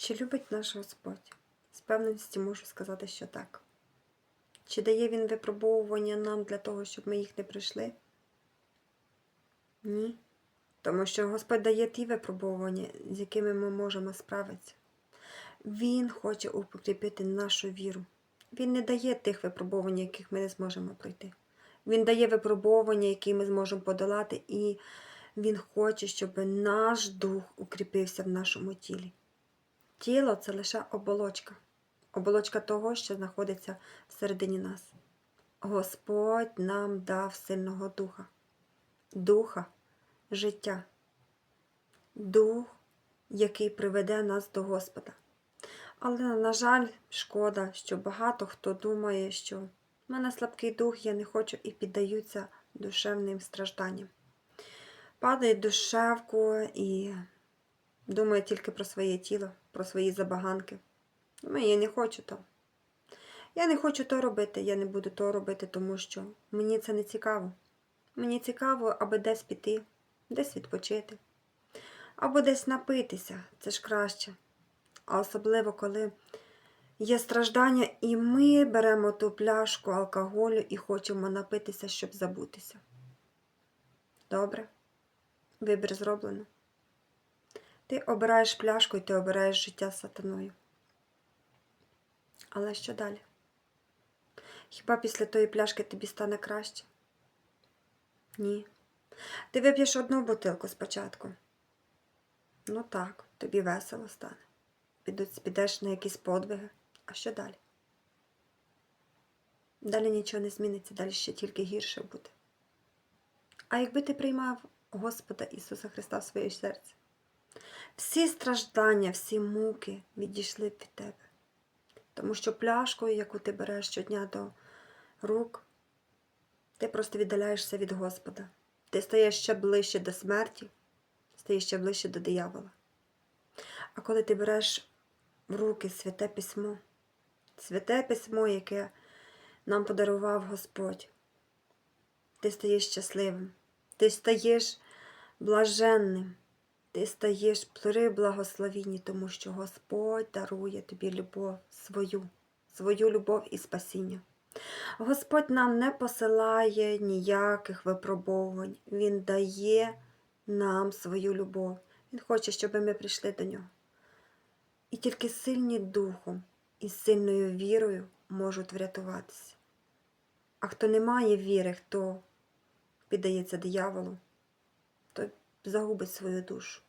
Чи любить наш Господь? З певності можу сказати, що так. Чи дає Він випробовування нам для того, щоб ми їх не пройшли? Ні. Тому що Господь дає ті випробовування, з якими ми можемо справитися. Він хоче укріпити нашу віру. Він не дає тих випробувань, яких ми не зможемо пройти. Він дає випробування, які ми зможемо подолати, і Він хоче, щоб наш дух укріпився в нашому тілі. Тіло це лише оболочка, оболочка того, що знаходиться всередині нас. Господь нам дав сильного духа, духа життя, дух, який приведе нас до Господа. Але, на жаль, шкода, що багато хто думає, що в мене слабкий дух, я не хочу і піддаються душевним стражданням. Падають душевку і думають тільки про своє тіло, про свої забаганки. Думаю, я не хочу то. Я не хочу то робити, я не буду то робити, тому що мені це не цікаво. Мені цікаво, аби десь піти, десь відпочити, або десь напитися, це ж краще. А особливо, коли є страждання, і ми беремо ту пляшку алкоголю і хочемо напитися, щоб забутися. Добре? Вибір зроблено. Ти обираєш пляшку і ти обираєш життя сатаною. Але що далі? Хіба після тої пляшки тобі стане краще? Ні. Ти вип'єш одну бутилку спочатку. Ну так, тобі весело стане. Підеш на якісь подвиги. А що далі? Далі нічого не зміниться, далі ще тільки гірше буде. А якби ти приймав Господа Ісуса Христа в своє серце, всі страждання, всі муки відійшли від тебе. Тому що пляшкою, яку ти береш щодня до рук, ти просто віддаляєшся від Господа. Ти стаєш ще ближче до смерті, стаєш ще ближче до диявола. А коли ти береш в руки святе письмо, святе письмо, яке нам подарував Господь, ти стаєш щасливим, ти стаєш блаженним, ти стаєш при благословінні, тому що Господь дарує тобі любов свою, свою любов і спасіння. Господь нам не посилає ніяких випробовувань. Він дає нам свою любов. Він хоче, щоб ми прийшли до нього. І тільки сильні духом і сильною вірою можуть врятуватися. А хто не має віри, хто піддається дияволу, загубить свою душу.